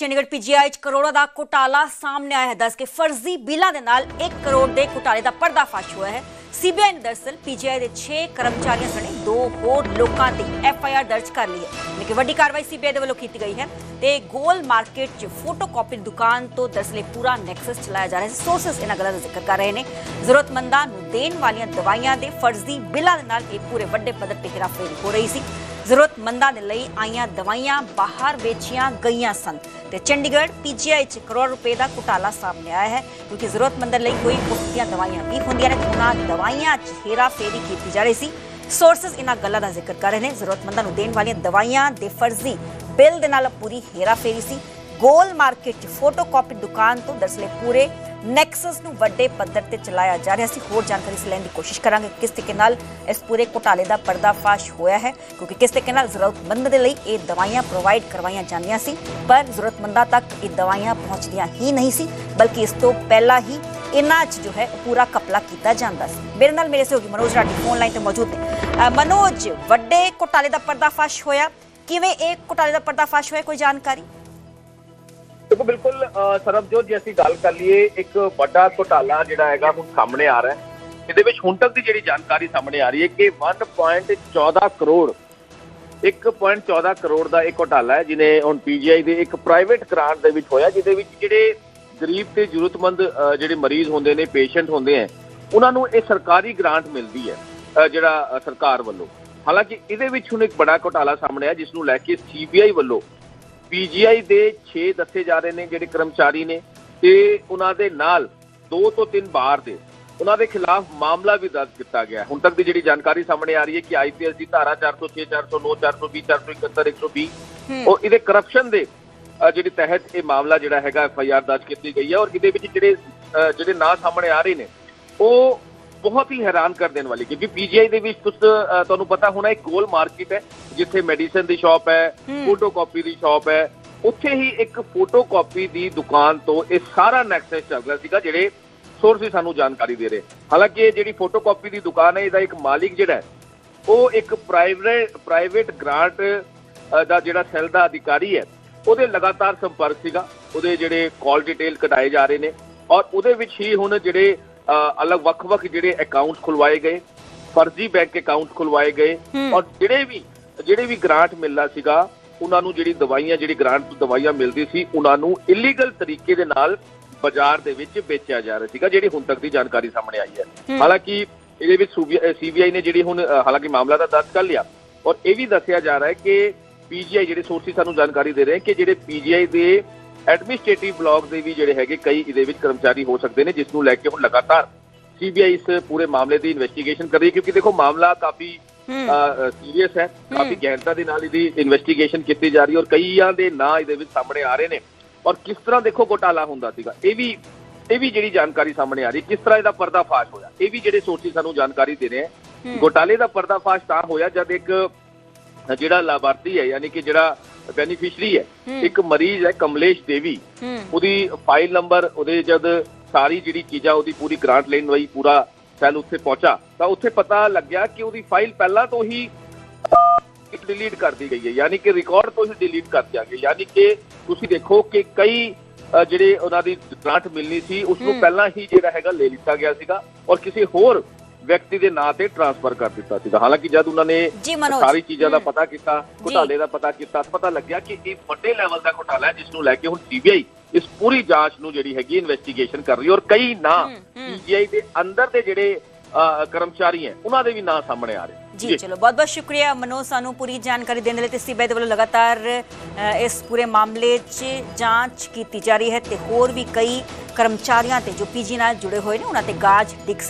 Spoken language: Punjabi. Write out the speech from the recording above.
ਚੰਡੀਗੜ੍ਹ ਪੀਜੀਆਈ 'ਚ ਕਰੋੜਾਂ ਦਾ ਘੁਟਾਲਾ ਸਾਹਮਣੇ ਆਇਆ ਹੈ। ਦੱਸ ਕੇ ਫਰਜ਼ੀ ਬਿੱਲਾਂ ਦੇ ਨਾਲ 1 ਕਰੋੜ ਦੇ ਘੁਟਾਲੇ ਦਾ ਪਰਦਾਫਾਸ਼ ਹੋਇਆ ਹੈ। ਸੀਬੀਆਈ ਨੇ ਦਰਸਲ ਪੀਜੀਆਈ ਦੇ 6 ਕਰਮਚਾਰੀਆਂ ਸਣੇ ਦੋ ਹੋਰ ਲੋਕਾਂ ਤੇ ਐਫਆਈਆਰ ਦਰਜ ਕਰ ਲਈ ਹੈ। ਲੇਕਿਨ ਵੱਡੀ ਕਾਰਵਾਈ ਸੀਬੀਆਈ ਦੇ ਵੱਲੋਂ ਕੀਤੀ ਗਈ ਹੈ ਤੇ ਗੋਲ ਮਾਰਕੀਟ 'ਚ ਫੋਟੋਕਾਪੀ ਦੁਕਾਨ ਤੋਂ ਦਰਸਲ ਪੂਰਾ ਨੈਕਸਸ ਚਲਾਇਆ ਜਾ ਰਿਹਾ ਹੈ। ਸੋਰਸਸ ਇਹਨਾਂ ਗੱਲਾਂ ਦਾ ਜ਼ਿਕਰ ਕਰ ਰਹੇ ਨੇ। ਜ਼ਰੂਰਤਮੰਦਾਂ ਨੂੰ ਦੇਣ ਵਾਲੀਆਂ ਦਵਾਈਆਂ ਦੇ ਫਰਜ਼ੀ ਬਿੱਲਾਂ ਦੇ ਨਾਲ ਇਹ ਪੂਰੇ ਵੱਡੇ ਪੱਧਰ ਤੇ ਹੇਰਾਫੇਰੀ ਹੋ ਰਹੀ ਸੀ। ਜ਼ਰੂਰਤਮੰਦਾਂ ਦੇ ਲਈ ਆਈਆਂ ਦਵਾਈਆਂ ਬਾਹਰ ਵੇਚੀਆਂ ਗਈਆਂ ਸਨ। ਤੇ ਚੰਡੀਗੜ੍ਹ ਪੀਜੀਆਈ 'ਚ ਕਰੋੜ ਰੁਪਏ ਦਾ ਘੁਟਾਲਾ ਸਾਹਮਣੇ ਆਇਆ ਹੈ, ਕਿਉਂਕਿ ਜ਼ਰੂਰਤਮੰਦਾਂ ਲਈ ਕੋਈ ਮੁਫਤੀਆਂ ਦਵਾਈਆਂ ਵੀ ਹੁੰਦੀਆਂ ਨੇ। ਉਹਨਾਂ ਦਵਾਈਆਂ 'ਚ ਹੇਰਾਫੇਰੀ ਕੀਤੀ ਜਾ ਰਹੀ ਸੀ। ਸੋਰਸਸ ਇਹਨਾਂ ਗੱਲਾਂ ਦਾ ਜ਼ਿਕਰ ਕਰ ਰਹੇ ਨੇ। ਜ਼ਰੂਰਤਮੰਦਾਂ ਨੂੰ ਦੇਣ ਵਾਲੀਆਂ ਦਵਾਈਆਂ ਦੇ ਫਰਜ਼ੀ ਬਿੱਲ ਦੇ ਨਾਲ ਪੂਰੀ ਹੇਰਾਫੇਰੀ ਸੀ। ਗੋਲ ਮਾਰਕੀਟ 'ਚ ਫੋਟੋਕਾਪੀ ਦੁਕਾਨ ਤੋਂ ਦਰਸਲੇ ਪੂਰੇ ਨੈਕਸਸ ਨੂੰ ਵੱਡੇ ਪੱਧਰ ਤੇ ਚਲਾਇਆ ਜਾ ਰਿਹਾ। ਸੀ ਹੋਰ ਜਾਣਕਾਰੀ ਲੈਣ ਦੀ ਕੋਸ਼ਿਸ਼ ਕਰਾਂਗੇ ਕਿਸ ਤਰੀਕੇ ਨਾਲ ਇਸ ਪੂਰੇ ਘੁਟਾਲੇ ਦਾ ਪਰਦਾਫਾਸ਼ ਹੋਇਆ ਹੈ, ਕਿਉਂਕਿ ਕਿਸ ਤਰੀਕੇ ਨਾਲ ਜ਼ਰੂਰਤਮੰਦ ਦੇ ਲਈ ਇਹ ਦਵਾਈਆਂ ਪ੍ਰੋਵਾਈਡ ਕਰਵਾਈਆਂ ਜਾਂਦੀਆਂ ਸੀ, ਪਰ ਜ਼ਰੂਰਤਮੰਦਾਂ ਤੱਕ ਇਹ ਦਵਾਈਆਂ ਪਹੁੰਚਦੀਆਂ ਹੀ ਨਹੀਂ ਸੀ, ਬਲਕਿ ਇਸ ਤੋਂ ਪਹਿਲਾਂ ਹੀ ਇਹਨਾਂ 'ਚ ਜੋ ਹੈ ਪੂਰਾ ਕਪਲਾ ਕੀਤਾ ਜਾਂਦਾ ਸੀ। ਮੇਰੇ ਨਾਲ ਮੇਰੇ ਸਹਿਯੋਗੀ ਮਨੋਜ ਰਾठी ਫੋਨ ਲਾਈਨ ਤੇ ਮੌਜੂਦ ਨੇ। ਮਨੋਜ, ਵੱਡੇ ਘੁਟਾਲੇ ਦਾ ਪਰਦਾਫਾਸ਼ ਹੋਇਆ। ਕਿਵੇਂ ਇਹ ਘੁਟਾਲੇ ਦਾ ਪਰਦਾਫਾਸ਼ ਹੋਇਆ, ਕੋਈ ਜਾਣਕਾਰੀ? ਦੇਖੋ, ਬਿਲਕੁਲ ਸਰਬਜੋਤ, ਜੀ ਅਸੀਂ ਗੱਲ ਕਰ ਲਈਏ, ਇੱਕ ਵੱਡਾ ਘੁਟਾਲਾ ਜਿਹੜਾ ਹੈਗਾ ਹੁਣ ਸਾਹਮਣੇ ਆ ਰਿਹਾ ਹੈ। ਇਹਦੇ ਵਿੱਚ ਹੁਣ ਤੱਕ ਦੀ ਜਿਹੜੀ ਜਾਣਕਾਰੀ ਸਾਹਮਣੇ ਆ ਰਹੀ ਹੈ ਕਿ 1.14 ਕਰੋੜ 1.14 ਕਰੋੜ ਦਾ ਇੱਕ ਘੁਟਾਲਾ ਹੈ ਜਿਨੇ ਹੁਣ ਪੀਜੀਆਈ ਦੇ ਇੱਕ ਪ੍ਰਾਈਵੇਟ ਗ੍ਰਾਂਟ ਦੇ ਵਿੱਚ ਹੋਇਆ, ਜਿਹਦੇ ਵਿੱਚ ਜਿਹੜੇ ਗਰੀਬ ਤੇ ਜ਼ਰੂਰਤਮੰਦ ਜਿਹੜੇ ਮਰੀਜ਼ ਹੁੰਦੇ ਨੇ ਪੇਸ਼ੈਂਟ ਹੁੰਦੇ ਆ ਉਹਨਾਂ ਨੂੰ ਇਹ ਸਰਕਾਰੀ ਗ੍ਰਾਂਟ ਮਿਲਦੀ ਹੈ ਜਿਹੜਾ ਸਰਕਾਰ ਵੱਲੋਂ। ਹਾਲਾਂਕਿ ਇਹਦੇ ਵਿੱਚ ਹੁਣ ਇੱਕ ਬੜਾ ਘੁਟਾਲਾ ਸਾਹਮਣੇ ਆਇਆ, ਜਿਸ ਨੂੰ ਲੈ ਕੇ ਸੀਬੀਆਈ ਵੱਲੋਂ ਪੀਜੀਆਈ ਦੇ 6 ਦੱਸੇ ਜਾ ਰਹੇ ਨੇ ਜਿਹੜੇ ਕਰਮਚਾਰੀ ਨੇ ਤੇ ਉਹਨਾਂ ਦੇ ਨਾਲ 2 ਤੋਂ 3 ਬਾਰ ਦੇ ਉਹਨਾਂ ਦੇ ਖਿਲਾਫ ਮਾਮਲਾ ਵੀ ਦਰਜ ਕੀਤਾ ਗਿਆ। ਹੁਣ ਤੱਕ ਦੀ ਜਿਹੜੀ ਜਾਣਕਾਰੀ ਸਾਹਮਣੇ ਆ ਰਹੀ ਹੈ ਕਿ ਆਈਪੀਐਸ ਦੀ ਧਾਰਾ 406 409 420 471 120 ਉਹ ਇਹਦੇ ਕਰਪਸ਼ਨ ਦੇ ਜਿਹੜੀ ਤਹਿਤ ਇਹ ਮਾਮਲਾ ਜਿਹੜਾ ਹੈਗਾ ਐਫਆਈਆਰ ਦਰਜ ਕੀਤੀ ਗਈ ਹੈ ਔਰ ਇਹਦੇ ਵਿੱਚ ਜਿਹੜੇ ਜਿਹੜੇ ਨਾਂ ਸਾਹਮਣੇ ਆ ਰਹੇ ਨੇ ਉਹ ਬਹੁਤ ਹੀ ਹੈਰਾਨ ਕਰ ਦੇਣ ਵਾਲੀ ਕਿਉਂਕਿ ਪੀਜੀਆਈ ਦੇ ਵਿੱਚ ਕੁਝ ਅ, ਤੁਹਾਨੂੰ ਪਤਾ ਹੋਣਾ ਇੱਕ ਗੋਲ ਮਾਰਕੀਟ ਹੈ ਜਿੱਥੇ ਮੈਡੀਸਨ ਦੀ ਸ਼ਾਪ ਹੈ ਹੂੰ। ਫੋਟੋਕਾਪੀ ਦੀ ਸ਼ਾਪ ਹੈ ਉੱਥੇ ਹੀ ਇੱਕ ਫੋਟੋਕਾਪੀ ਦੀ ਦੁਕਾਨ ਤੋਂ ਇਹ ਸਾਰਾ ਨੈਕਸਸ ਚੱਲ ਰਿਹਾ ਸੀਗਾ ਜਿਹੜੇ ਸੋਰਸ ਸਾਨੂੰ ਜਾਣਕਾਰੀ ਦੇ ਰਹੇ ਹਾਲਾਂਕਿ ਇਹ ਜਿਹੜੀ ਫੋਟੋਕਾਪੀ ਦੀ ਦੁਕਾਨ ਹੈ ਇਹਦਾ ਇੱਕ ਮਾਲਿਕ ਜਿਹੜਾ ਹੈ ਉਹ ਇੱਕ ਪ੍ਰਾਈਵੇਟ ਪ੍ਰਾਈਵੇਟ ਗ੍ਰਾਂਟ ਦਾ ਜਿਹੜਾ ਸੈੱਲ ਦਾ ਅਧਿਕਾਰੀ ਹੈ ਉਹਦੇ ਲਗਾਤਾਰ ਸੰਪਰਕ ਸੀਗਾ ਉਹਦੇ ਜਿਹੜੇ ਕਾਲ ਡਿਟੇਲ ਕਢਾਏ ਜਾ ਰਹੇ ਨੇ ਔਰ ਉਹਦੇ ਵਿੱਚ ਹੀ ਹੁਣ ਜਿਹੜੇ ਅਲੱਗ ਵੱਖ-ਵੱਖ ਜਿਹੜੇ ਅਕਾਊਂਟਸ ਖੁਲਵਾਏ ਗਏ ਫਰਜ਼ੀ ਬੈਂਕ ਅਕਾਊਂਟ ਖੁਲਵਾਏ ਗਏ। ਔਰ ਜਿਹੜੇ ਵੀ ਜਿਹੜੇ ਵੀ ਗ੍ਰਾਂਟ ਮਿਲਦਾ ਸੀਗਾ ਉਹਨਾਂ ਨੂੰ ਜਿਹੜੀ ਦਵਾਈਆਂ ਜਿਹੜੀ ਗ੍ਰਾਂਟ ਤੋਂ ਦਵਾਈਆਂ ਮਿਲਦੀ ਸੀ ਉਹਨਾਂ ਨੂੰ ਇਲੀਗਲ ਤਰੀਕੇ ਦੇ ਨਾਲ ਬਾਜ਼ਾਰ ਦੇ ਵਿੱਚ ਵੇਚਿਆ ਜਾ ਰਿਹਾ ਸੀਗਾ ਜਿਹੜੀ ਹੁਣ ਤੱਕ ਦੀ ਜਾਣਕਾਰੀ ਸਾਹਮਣੇ ਆਈ ਹੈ। ਹਾਲਾਂਕਿ ਇਹਦੇ ਵਿੱਚ ਸੀਬੀਆਈ ਨੇ ਜਿਹੜੀ ਹੁਣ ਹਾਲਾਂਕਿ ਮਾਮਲਾ ਤਾਂ ਦਰਜ ਕਰ ਲਿਆ ਔਰ ਇਹ ਵੀ ਦੱਸਿਆ ਜਾ ਰਿਹਾ ਹੈ ਕਿ ਪੀਜੀਆਈ ਜਿਹੜੇ ਸੋਰਸਿਸ ਸਾਨੂੰ ਜਾਣਕਾਰੀ ਦੇ ਰਹੇ ਕਿ ਜਿਹੜੇ ਪੀਜੀਆਈ ਦੇ ਐਡਮਿਨਿਸਟ੍ਰੇਟਿਵ ਬਲਾਕ ਦੇ ਵੀ ਜਿਹੜੇ ਹੈਗੇ ਕਈ ਇਹਦੇ ਵਿੱਚ ਕਰਮਚਾਰੀ ਹੋ ਸਕਦੇ ਨੇ ਜਿਸ ਨੂੰ ਲੈ ਕੇ ਹੁਣ ਲਗਾਤਾਰ ਸੀਬੀਆਈ ਇਸ ਪੂਰੇ ਮਾਮਲੇ ਦੀ ਇਨਵੈਸਟੀਗੇਸ਼ਨ ਕਰ ਰਹੀ ਹੈ ਕਿਉਂਕਿ ਦੇਖੋ ਮਾਮਲਾ ਕਾਫੀ ਸੀਰੀਅਸ ਹੈ। ਕਾਫੀ ਗਹਿਨਤਾ ਦੇ ਨਾਲ ਇਹਦੀ ਇਨਵੈਸਟੀਗੇਸ਼ਨ ਕੀਤੀ ਜਾ ਰਹੀ ਹੈ ਔਰ ਕਈਆਂ ਦੇ ਨਾਂ ਇਹਦੇ ਵਿੱਚ ਸਾਹਮਣੇ ਆ ਰਹੇ ਨੇ। ਔਰ ਕਿਸ ਤਰ੍ਹਾਂ ਦੇਖੋ ਘੋਟਾਲਾ ਹੁੰਦਾ ਸੀਗਾ। ਇਹ ਵੀ ਇਹ ਵੀ ਜਿਹੜੀ ਜਾਣਕਾਰੀ ਸਾਹਮਣੇ ਆ ਰਹੀ ਕਿਸ ਤਰ੍ਹਾਂ ਇਹਦਾ ਪਰਦਾਫਾਸ਼ ਹੋਇਆ। ਇਹ ਵੀ ਜਿਹੜੇ ਸੋਰਸਿਸ ਸਾਨੂੰ ਜਾਣਕਾਰੀ ਦੇ ਰਹੇ ਹੈ। ਘੋਟਾਲੇ ਦਾ ਪਰਦਾਫਾਸ਼ ਤਾਂ ਹੋਇਆ ਜਦ ਇੱਕ ਜਿਹੜਾ ਲਾਭਾਰਥੀ ਹੈ ਯਾਨੀ ਕਿ ਜਿਹੜਾ ਬੈਨੀਫੀਸ਼ਰੀ ਹੈ। ਇੱਕ ਮਰੀਜ਼ ਹੈ ਕਮਲੇਸ਼ ਦੇਵੀ। ਉਹਦੀ ਫਾਈਲ ਨੰਬਰ ਉਹਦੇ ਜਦ ਸਾਰੀ ਜਿਹੜੀ ਚੀਜ਼ਾਂ ਉਹਦੀ ਪੂਰੀ ਗ੍ਰਾਂਟ ਲੈਣ ਲਈ ਪੂਰਾ ਸੈੱਲ ਉੱਥੇ ਪਹੁੰਚਾ ਤਾਂ ਉੱਥੇ ਪਤਾ ਲੱਗਿਆ ਕਿ ਉਹਦੀ ਫਾਈਲ ਪਹਿਲਾਂ ਤੋਂ ਹੀ ਡਿਲੀਟ ਕਰ ਦਿੱਤੀ ਗਈ ਹੈ। ਯਾਨੀ ਕਿ ਰਿਕਾਰਡ ਤੋਂ ਹੀ ਡਿਲੀਟ ਕਰ ਦਿਆ ਗਿਆ ਯਾਨੀ ਕਿ ਤੁਸੀਂ ਦੇਖੋ ਕਿ ਕਈ ਜਿਹੜੇ ਉਹਨਾਂ ਦੀ ਗ੍ਰਾਂਟ ਮਿਲਣੀ ਸੀ ਉਸ ਨੂੰ। ਪਹਿਲਾਂ ਹੀ ਜਿਹੜਾ ਹੈਗਾ ਲੈ ਲਿੱਤਾ ਗਿਆ ਸੀਗਾ। ਔਰ ਕਿਸੇ ਹੋਰ ਵਿਅਕਤੀ ਦੇ ਨਾਂ ਤੇ ਟ੍ਰਾਂਸਫਰ ਕਰ ਦਿੱਤਾ ਸੀਗਾ। ਹਾਲਾਂਕਿ ਜਦ ਉਹਨਾਂ ਨੇ ਸਾਰੀ ਚੀਜ਼ਾਂ ਦਾ। ਪਤਾ ਕੀਤਾ ਘੁਟਾਲੇ ਦਾ ਪਤਾ ਕੀਤਾ ਪਤਾ ਲੱਗਿਆ ਕਿ ਇਹ ਵੱਡੇ ਲੈਵਲ ਦਾ ਘੁਟਾਲਾ ਹੈ ਜਿਸ ਨੂੰ ਲੈ ਕੇ ਹੁਣ ਸੀਬੀਆਈ ਇਸ ਪੂਰੀ ਜਾਂਚ ਨੂੰ ਜਿਹੜੀ ਹੈਗੀ ਇਨਵੈਸਟੀਗੇਸ਼ਨ ਕਰ ਰਹੀ ਔਰ ਕਈ ਨਾਂ। ਸੀਬੀਆਈ ਦੇ ਅੰਦਰ ਦੇ ਜਿਹੜੇ ਕਰਮਚਾਰੀ ਹੈ ਉਹਨਾਂ ਦੇ ਵੀ ਨਾਂ ਸਾਹਮਣੇ ਆ ਰਹੇ ਜੀ ਚਲੋ ਬਹੁਤ ਬਹੁਤ ਸ਼ੁਕਰੀਆ ਮਨੋਜ ਸਾਨੂੰ ਪੂਰੀ ਜਾਣਕਾਰੀ ਦੇਣ ਦੇ ਲਈ ਤੇ ਸੀਬੀਆਈ ਦੇ ਵੱਲੋਂ ਲਗਾਤਾਰ ਇਸ ਪੂਰੇ ਮਾਮਲੇ 'ਚ ਜਾਂਚ ਕੀਤੀ ਜਾ ਰਹੀ ਹੈ ਤੇ ਹੋਰ ਵੀ ਕਈ ਕਰਮਚਾਰੀਆਂ ਤੇ ਜੋ ਪੀਜੀ ਨਾਲ ਜੁੜੇ ਹੋਏ ਨੇ ਉਹਨਾਂ ਤੇ ਗਾਜ ਡਿੱਗ